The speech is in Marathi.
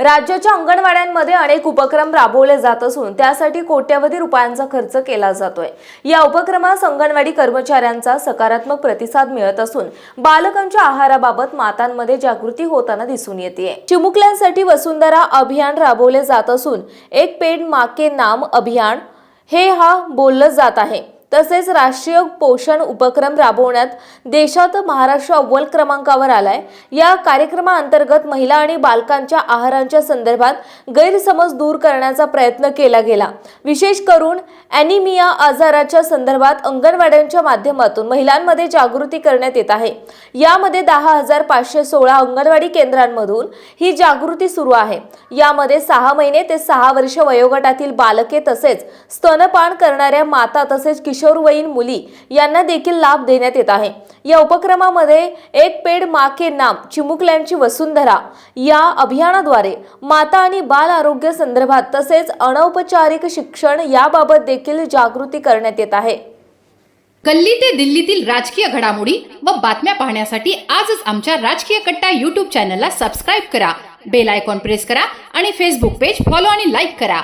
राज्याच्या अंगणवाड्यांमध्ये अनेक उपक्रम राबवले जात असून त्यासाठी कोट्यवधी रुपयांचा खर्च केला जातोय. या उपक्रमास अंगणवाडी कर्मचाऱ्यांचा सकारात्मक प्रतिसाद मिळत असून बालकांच्या आहाराबाबत मातांमध्ये जागृती होताना दिसून येते चिमुकल्यांसाठी वसुंधरा अभियान राबवले जात असून एक पेड माके नाम अभियान हे हा बोललं जात आहे. तसेच राष्ट्रीय पोषण उपक्रम राबवण्यात देशात महाराष्ट्र अव्वल क्रमांकावर आलाय. या कार्यक्रमाअंतर्गत महिला आणि बालकांच्या आहारांच्या संदर्भात गैरसमज दूर करण्याचा प्रयत्न केला गेला. विशेष करून अॅनिमिया आजाराच्या संदर्भात अंगणवाड्यांच्या माध्यमातून महिलांमध्ये जागृती करण्यात येत आहे. यामध्ये दहा हजार पाचशे सोळा अंगणवाडी केंद्रांमधून ही जागृती सुरू आहे. यामध्ये सहा महिने ते सहा वर्ष वयोगटातील बालके तसेच स्तनपान करणाऱ्या माता तसेच किशोरवयीन मुली यांना देखील लाभ देण्यात येत आहे. या उपक्रमामध्ये एक पेड माके नाम चिमुकल्यांची वसुंधरा या अभियानाद्वारे माता आणि बाल आरोग्य संदर्भात तसेच अनौपचारिक शिक्षण याबाबत देखील जागृती करण्यात येत आहे. गल्ली ते दिल्लीतील राजकीय घडामोडी व बातम्या पाहण्यासाठी आजच आमच्या राजकीय कट्टा युट्यूब चॅनलला सबस्क्राईब करा. बेल आयकॉन प्रेस करा आणि फेसबुक पेज फॉलो आणि लाईक करा.